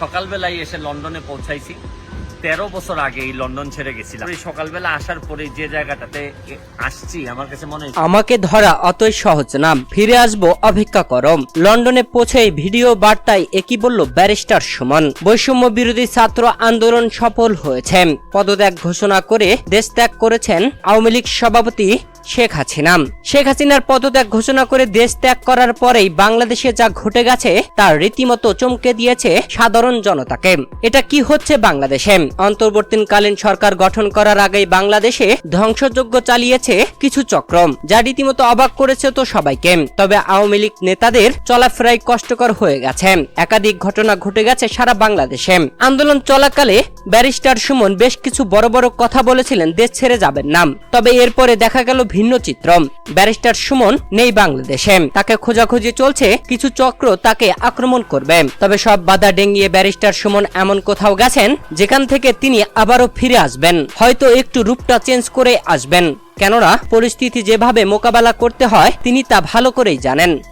সকালবেলায় এসে লন্ডনে পৌঁছাইছি। তেরো বছর আগে এই লন্ডন ছেড়ে গেছিলাম। সকালবেলা আসার পরে যে জায়গাটাতে আসছি, আমার কাছে মনে হচ্ছে আমাকে ধরা অতই সহজ না। ফিরে আসব, অপেক্ষা করো লন্ডনে পৌঁছে ভিডিও বার্তায় একই বলল, ব্যারিস্টার সুমন। বৈষম্য বিরোধী ছাত্র আন্দোলন সফল হয়েছে। পদত্যাগ ঘোষণা করে দেশ ত্যাগ করেছেন আওয়ামী লীগ সভাপতি শেখ হাসিনা। শেখ হাসিনার পদত্যাগ ঘোষণা করে দেশ ত্যাগ করার পরেই বাংলাদেশে যা ঘটে গেছে তার রীতিমতো চমকে দিয়েছে সাধারণ জনতাকে। এটা কি হচ্ছে বাংলাদেশে? অন্তর্বর্তীকালীন সরকার গঠন করার আগেই বাংলাদেশে ধ্বংসযজ্ঞ চালিয়েছে কিছু চক্র, যা রীতিমতো অবাক করেছে তো সবাইকে। তবে আওয়ামী লীগ নেতাদের চলাফেরাই কষ্টকর হয়ে গেছে। একাধিক ঘটনা ঘটে গেছে সারা বাংলাদেশে। আন্দোলন চলাকালে ব্যারিস্টার সুমন বেশ কিছু বড় বড় কথা বলেছিলেন, দেশ ছেড়ে যাবেন নাম তবে এরপরে দেখা গেল ভিন্ন চিত্র। ব্যারিস্টার সুমন নেই বাংলাদেশে। তাকে খোঁজাখুঁজি চলছে, কিছু চক্র তাকে আক্রমণ করবে। তবে সব বাধা ডেঙ্গিয়ে ব্যারিস্টার সুমন এমন কোথাও গেছেন, যেখান থেকে তিনি আবারও ফিরে আসবেন। হয়তো একটু রূপটা চেঞ্জ করে আসবেন। কেননা, পরিস্থিতি যেভাবে মোকাবেলা করতে হয়, তিনি তা ভালো করেই জানেন।